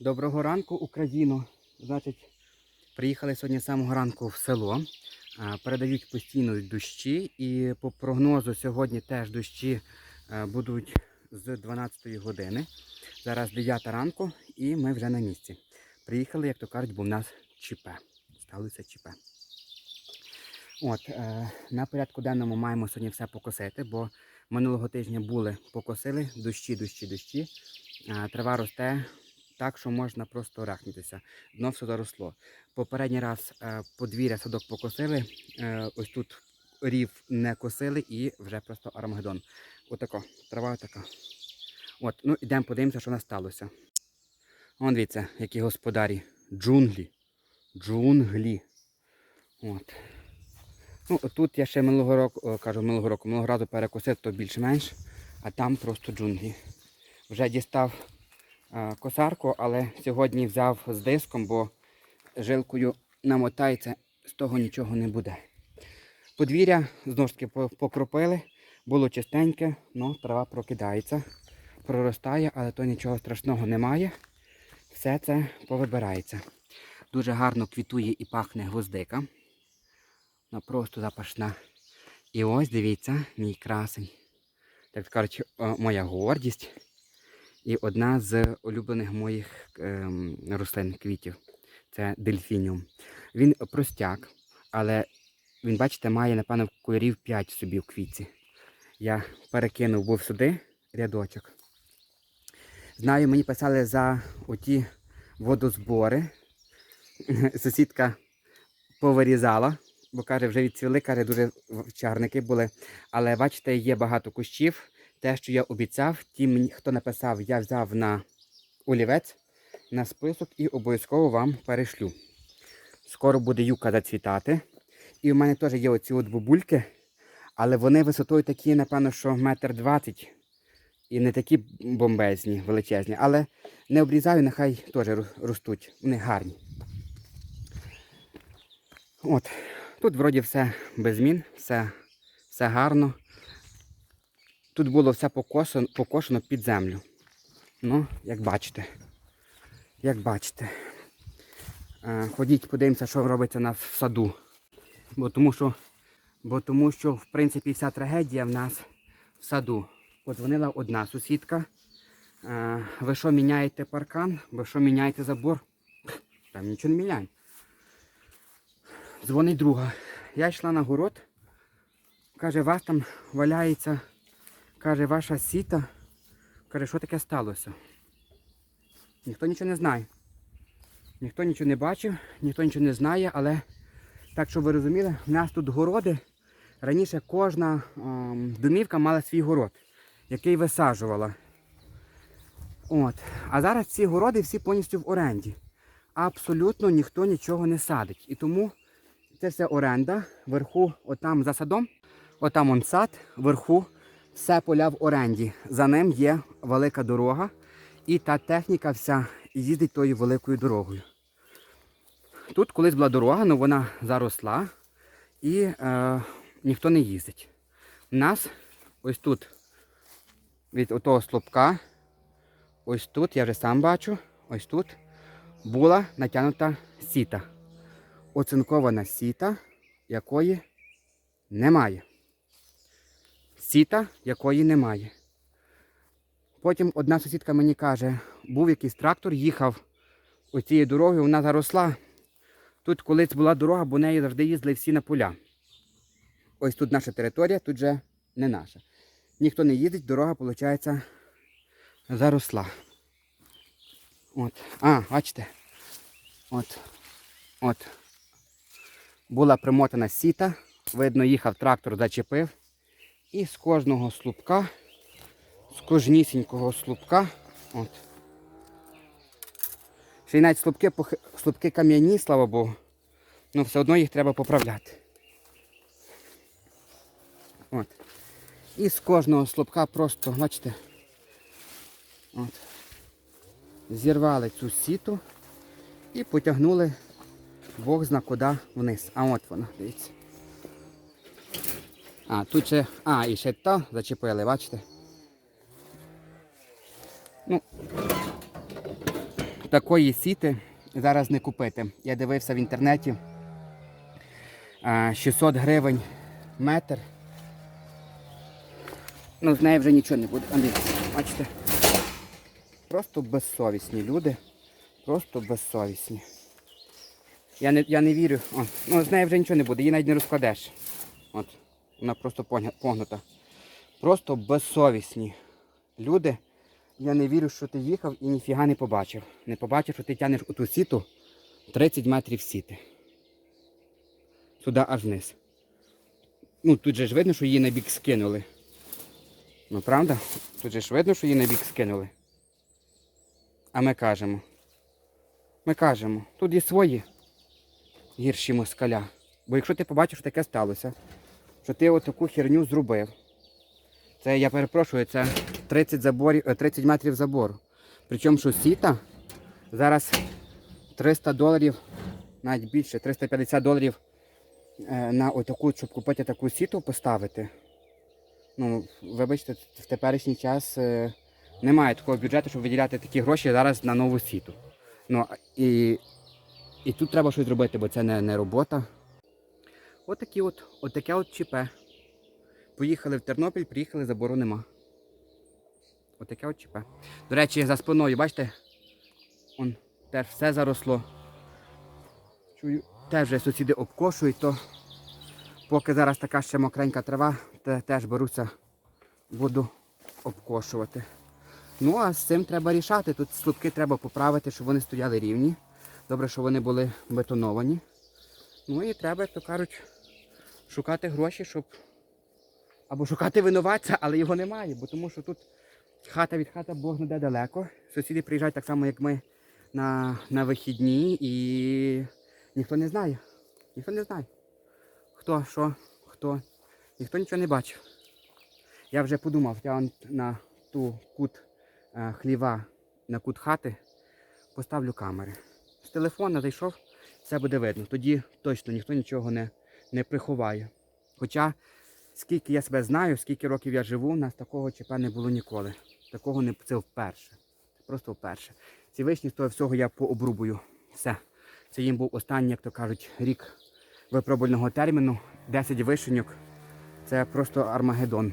Доброго ранку, Україно. Значить, приїхали сьогодні з самого ранку в село. Передають постійно дощі, і по прогнозу сьогодні теж дощі е, будуть з 12 години. Зараз 9 ранку і ми вже на місці. Приїхали, як то кажуть, бо в нас ЧП. Сталося ЧП. От, е, на порядку денному маємо сьогодні все покосити, бо минулого тижня були покосили, дощі, дощі, дощі. Трава росте так, що можна просто рахнутися. Дно все заросло. Попередній раз е, подвір'я садок покосили, е, ось тут рів не косили і вже просто армагеддон. Отако, трава така. От, ну ідемо подивимося, що сталося. Вон дивіться, які господарі. Джунглі. Джунглі. От. Ну, тут я ще минулого року, кажу, минулого року, минулого разу перекосив, то більш-менш, а там просто джунглі. Вже дістав е, косарку, але сьогодні взяв з диском, бо жилкою намотається, з того нічого не буде. Подвір'я знову ж таки покропили, було чистеньке, але трава прокидається, проростає, але то нічого страшного немає. Все це повибирається. Дуже гарно квітує і пахне гвоздика. Вона просто запашна. І ось дивіться, мій красень. Так кажучи, моя гордість. І одна з улюблених моїх ем, рослин квітів. Це дельфініум. Він простяк, але він, бачите, має, напевно, кольорів 5 собі в квітці. Я перекинув був сюди рядочок. Знаю, мені писали за оті водозбори. Сусідка повирізала, бо каже, вже відцвіли, каже, дуже чарники були. Але бачите, є багато кущів. Те, що я обіцяв, ті, хто написав, я взяв на олівець на список і обов'язково вам перешлю. Скоро буде юка зацвітати. І в мене теж є оці от бабульки, але вони висотою такі, напевно, що метр двадцять. І не такі бомбезні, величезні, але не обрізаю, нехай теж ростуть. Вони гарні. От. Тут вроді все без змін, все, все гарно. Тут було все покошено, покошено під землю. Ну, як бачите. Як бачите. Е, Ходіть, подивимося, що робиться в саду. Бо тому що, бо тому що, в принципі, вся трагедія в нас в саду. Подзвонила одна сусідка. Е, Ви що міняєте паркан? Ви що міняєте забор? Там нічого не міняємо. Дзвонить друга. Я йшла на город. Каже, вас там валяється. Каже, ваша сіта. Каже, що таке сталося? Ніхто нічого не знає. Ніхто нічого не бачив, ніхто нічого не знає, але так, щоб ви розуміли, в нас тут городи. Раніше кожна ем, домівка мала свій город, який висаджувала. От. А зараз ці городи всі повністю в оренді. Абсолютно ніхто нічого не садить. І тому це все оренда. Вверху, отам за садом, отам он сад, вверху все поля в оренді. За ним є велика дорога. І та техніка вся їздить тою великою дорогою. Тут колись була дорога, але вона заросла і е, ніхто не їздить. У нас ось тут від отого слупка, ось тут, я вже сам бачу, ось тут була натягнута сіта. Оцинкована сіта, якої немає. Сіта, якої немає. Потім одна сусідка мені каже, був якийсь трактор, їхав оцією дорогою, вона заросла. Тут колись була дорога, бо нею завжди їздили всі на поля. Ось тут наша територія, тут же не наша. Ніхто не їздить, дорога, виходить, заросла. От. А, бачите. От. От. Була примотана сіта, видно, їхав трактор, зачепив. І з кожного слупка, з кожнісінького слупка, от. Ще й навіть слупки, слупки кам'яні, слава Богу. Ну все одно їх треба поправляти. От. І з кожного слупка просто, бачите, от, зірвали цю сіту і потягнули Бог зна куди вниз. А от вона, дивіться. А, тут ще. А, і ще та зачепили, бачите? Ну, такої сіти зараз не купити. Я дивився в інтернеті. 600 гривень метр. Ну, з неї вже нічого не буде. Андрій, бачите? Просто безсовісні люди. Просто безсовісні. Я не, я не вірю. О, ну, з неї вже нічого не буде, її навіть не розкладеш. От, вона просто погнута. Просто безсовісні люди. Я не вірю, що ти їхав і ніфіга не побачив. Не побачив, що ти тянеш у ту сіту 30 метрів сіти. Сюди аж вниз. Ну, тут же ж видно, що її на бік скинули. Ну, правда? Тут же ж видно, що її на бік скинули. А ми кажемо. Ми кажемо, тут є свої гірші москаля. Бо якщо ти побачиш, що таке сталося, що ти отаку херню зробив, це я перепрошую, це 30, заборів, е, 30 метрів забору. Причому що сіта зараз 300 доларів, навіть більше, 350 доларів е, на отаку, щоб купити таку сіту поставити. Ну, вибачте, в теперішній час е, немає такого бюджету, щоб виділяти такі гроші зараз на нову сіту. Ну, і, і тут треба щось зробити, бо це не, не робота. Отакі от, отаке от ЧП. Поїхали в Тернопіль, приїхали, забору нема. Отаке от ЧП. До речі, за спиною, бачите? Он теж все заросло. Чую, теж вже сусіди обкошують, то поки зараз така ще мокренька трава, то теж беруся, буду обкошувати. Ну, а з цим треба рішати. Тут слупки треба поправити, щоб вони стояли рівні. Добре, що вони були бетоновані. Ну і треба, то кажуть, шукати гроші, щоб. Або шукати винуватця, але його немає, бо тому що тут хата від хата Бог не де далеко. Сусіди приїжджають так само, як ми на, на вихідні, і ніхто не знає. Ніхто не знає. Хто, що, хто. Ніхто нічого не бачив. Я вже подумав, я на ту кут е, хліва, на кут хати поставлю камери. З телефона зайшов, все буде видно. Тоді точно ніхто нічого не, не приховає. Хоча, скільки я себе знаю, скільки років я живу, у нас такого ЧП не було ніколи. Такого не це вперше. Просто вперше. Ці вишні з того всього я пообрубую. Все. Це їм був останній, як то кажуть, рік випробувального терміну. 10 вишеньок. Це просто Армагеддон.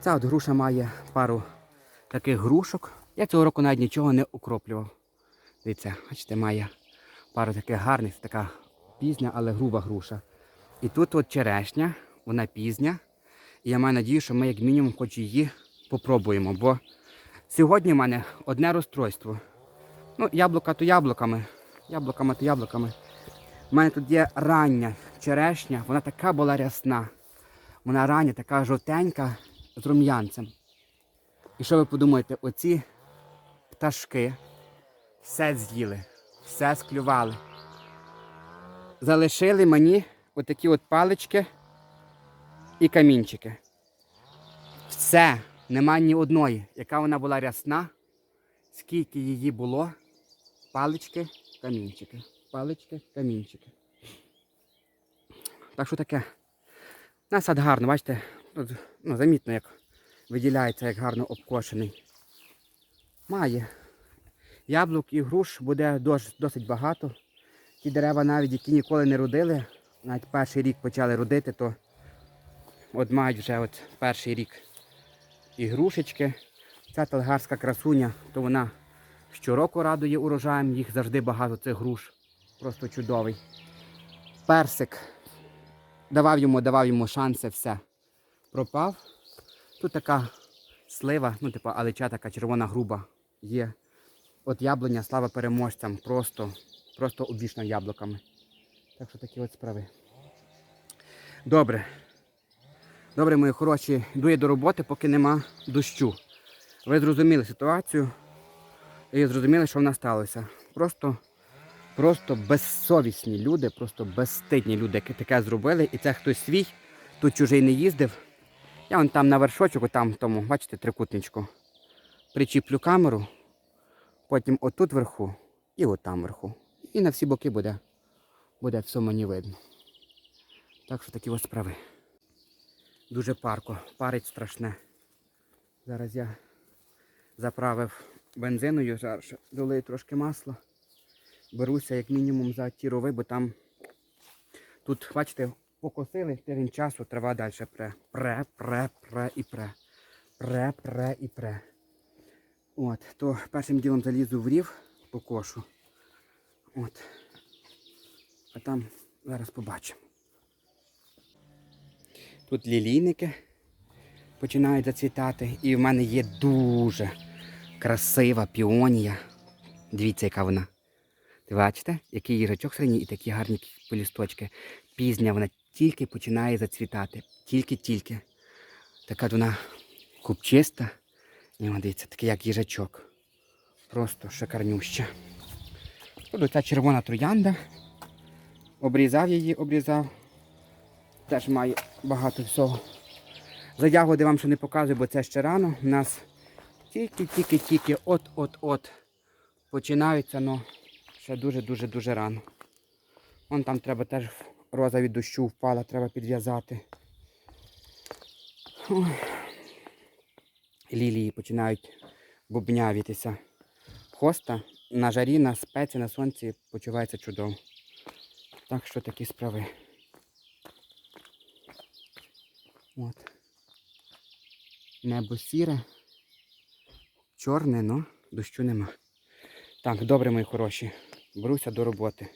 Ця от груша має пару таких грушок. Я цього року навіть нічого не укроплював. Дивіться, бачите, має пару таких гарних, така пізня, але груба груша. І тут от черешня, вона пізня. І я маю надію, що ми як мінімум хоч її попробуємо. Бо сьогодні в мене одне розстройство. Ну, яблука то яблуками. Яблуками то яблуками. У мене тут є рання черешня, вона така була рясна. Вона рання, така жовтенька з рум'янцем. І що ви подумаєте, оці пташки все з'їли, все склювали. Залишили мені отакі от палички і камінчики. Все, нема ні одної. Яка вона була рясна, скільки її було, палички, камінчики. Палички, камінчики. Так що таке. На сад гарно, бачите, ну, замітно, як виділяється, як гарно обкошений. Має. Яблук і груш буде досить багато. Ті дерева навіть, які ніколи не родили, навіть перший рік почали родити, то от мають вже от перший рік і грушечки. Ця талгарська красуня, то вона щороку радує урожаєм, їх завжди багато цих груш. Просто чудовий. Персик. Давав йому, давав йому шанси, все. Пропав. Тут така слива, ну, типу, алеча така червона груба є. От яблуня, слава переможцям, просто, просто обвішна яблуками. Так що такі от справи. Добре. Добре, мої хороші, йду я до роботи, поки нема дощу. Ви зрозуміли ситуацію і зрозуміли, що в нас сталося. Просто, просто безсовісні люди, просто безстидні люди, які таке зробили. І це хтось свій, тут чужий не їздив. Я вон там на вершочок, там тому, бачите, трикутничку, причіплю камеру, потім отут вверху і от там вверху. І на всі боки буде, буде все мені видно. Так що такі ось справи. Дуже парко, парить страшне. Зараз я заправив бензиною, зараз долию трошки масла. Беруся як мінімум за ті рови, бо там тут, бачите, покосили тиждень часу, трава далі пре. Пре, пре, пре і пре. Пре, пре і пре. От, то першим ділом залізу в рів, покошу. От. А там зараз побачимо. Тут лілійники починають зацвітати. І в мене є дуже красива піонія. Дивіться, яка вона. Ви бачите, який їжачок середній і такі гарні полісточки. Пізня вона тільки починає зацвітати. Тільки-тільки. Така вона купчиста. І вона, дивіться, такий як їжачок. Просто шикарнюща. Тут ця червона троянда. Обрізав її, обрізав. Теж має багато всього. За ягоди вам ще не показую, бо це ще рано. У нас тільки-тільки-тільки от-от-от починаються, але ще дуже-дуже-дуже рано. Вон там треба теж роза від дощу впала, треба підв'язати. Лілії починають бубнявітися. Хоста на жарі, на спеці, на сонці почувається чудово. Так що такі справи. От. Небо сіре, чорне, але дощу нема. Так, добре, мої хороші. Беруся до роботи.